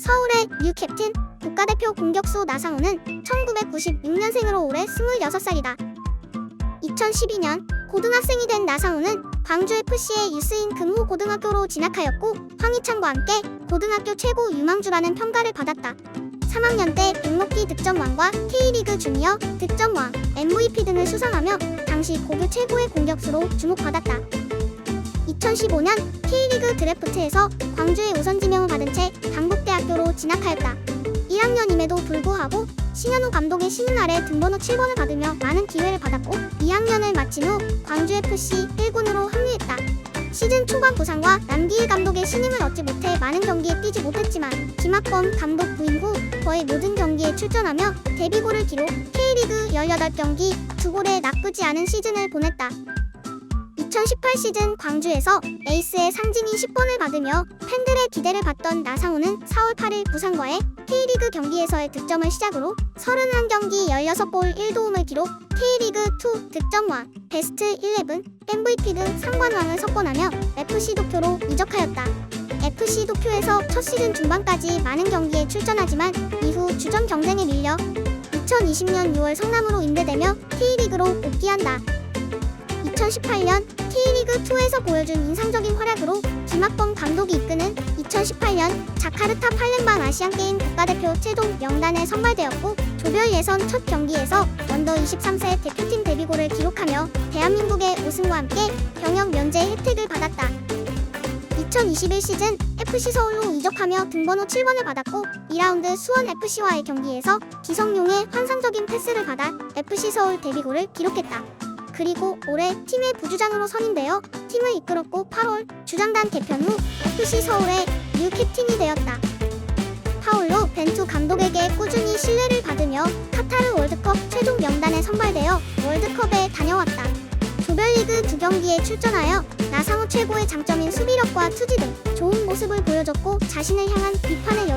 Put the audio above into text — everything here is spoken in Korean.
서울의 뉴 캡틴 국가대표 공격수 나상호는 1996년생으로 올해 26살이다. 2012년 고등학생이 된 나상호는 광주FC의 유스인 금호 고등학교로 진학하였고 황희찬과 함께 고등학교 최고 유망주라는 평가를 받았다. 3학년 때 백록기 득점왕과 K리그 주니어 득점왕, MVP 등을 수상하며 당시 고교 최고의 공격수로 주목받았다. 2015년 K리그 드래프트에서 광주의 우선 지명을 받은 채 강북대학교로 진학하였다. 1학년임에도 불구하고 신현우 감독의 신인 아래 등번호 7번을 받으며 많은 기회를 받았고 2학년을 마친 후 광주FC 1군으로 합류했다. 시즌 초반 부상과 남기일 감독의 신임을 얻지 못해 많은 경기에 뛰지 못했지만 김학범 감독 부임 후 거의 모든 경기에 출전하며 데뷔골을 기록 K리그 18경기 2골의 나쁘지 않은 시즌을 보냈다. 2018 시즌 광주에서 에이스의 상진이 10번을 받으며 팬들의 기대를 받던 나상호는 4월 8일 부산과의 K리그 경기에서의 득점을 시작으로 31경기 16골 1도움을 기록 K리그 2 득점왕, 베스트 11, MVP 등 상관왕을 석권하며 FC 도쿄로 이적하였다. FC 도쿄에서 첫 시즌 중반까지 많은 경기에 출전하지만 이후 주전 경쟁에 밀려 2020년 6월 성남으로 임대되며 K리그로 복귀한다. 2018년 K리그2에서 보여준 인상적인 활약으로 김학범 감독이 이끄는 2018년 자카르타 팔렘방 아시안게임 국가대표 최종 명단에 선발되었고 조별 예선 첫 경기에서 언더 23세 대표팀 데뷔골을 기록하며 대한민국의 우승과 함께 병역 면제 혜택을 받았다. 2021 시즌 FC 서울로 이적하며 등번호 7번을 받았고 2라운드 수원 FC와의 경기에서 기성용의 환상적인 패스를 받아 FC 서울 데뷔골을 기록했다. 그리고 올해 팀의 부주장으로 선임되어 팀을 이끌었고 8월 주장단 개편 후 FC 서울의 뉴 캡틴이 되었다. 파울로 벤투 감독에게 꾸준히 신뢰를 받으며 카타르 월드컵 최종 명단에 선발되어 월드컵에 다녀왔다. 조별리그 두 경기에 출전하여 나상호 최고의 장점인 수비력과 투지 등 좋은 모습을 보여줬고 자신을 향한 비판을